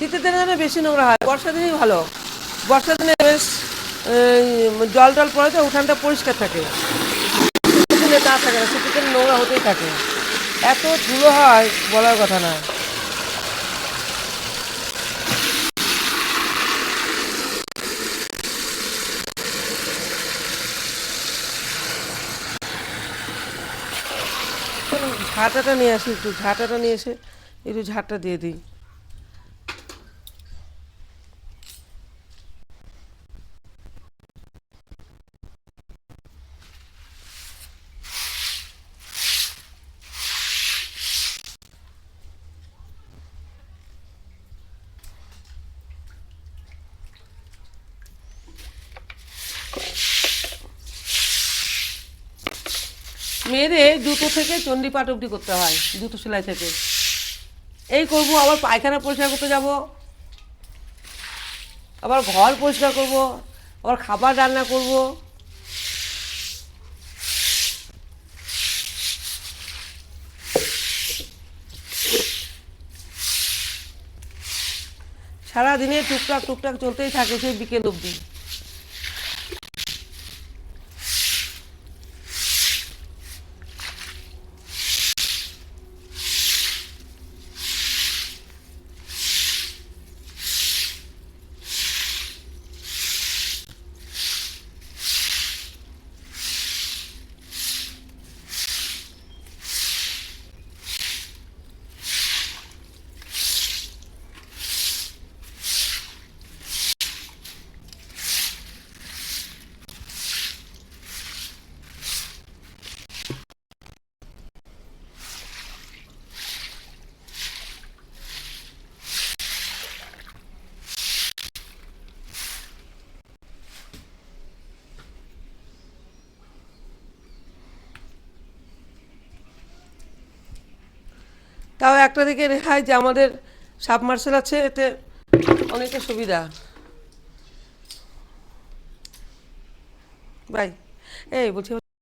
শীতের দিনে যেন বেশি নোংরা হয় বর্ষা দিনেই ভালো। বর্ষা দিনে বেশ জল টল পড়ে তো উঠানটা পরিষ্কার থাকে। দিনে তা থাকে না, শীতের দিনে নোংরা হতেই থাকে। এত ধুলো হয়, বলার কথা না ঝাঁটাটা নিয়ে আসি, একটু ঝাঁটাটা নিয়ে এসে, একটু ঝাঁটটা দিয়ে দিই। মেয়েদের জুতো থেকে চণ্ডীপাঠ অবধি করতে হয় জুতো সেলাই থেকে। এই করব, আবার পায়খানা পরিষ্কার করতে যাব, আবার ঘর পরিষ্কার করব, আবার খাবার রান্না করব। সারাদিনে টুকটাক টুকটাক চলতেই থাকে সেই বিকেল অবধি। তাও একটা দিকে রেখায় যে আমাদের সাবমার্সেল আছে এতে অনেকটা সুবিধা। বাই। এই বলছি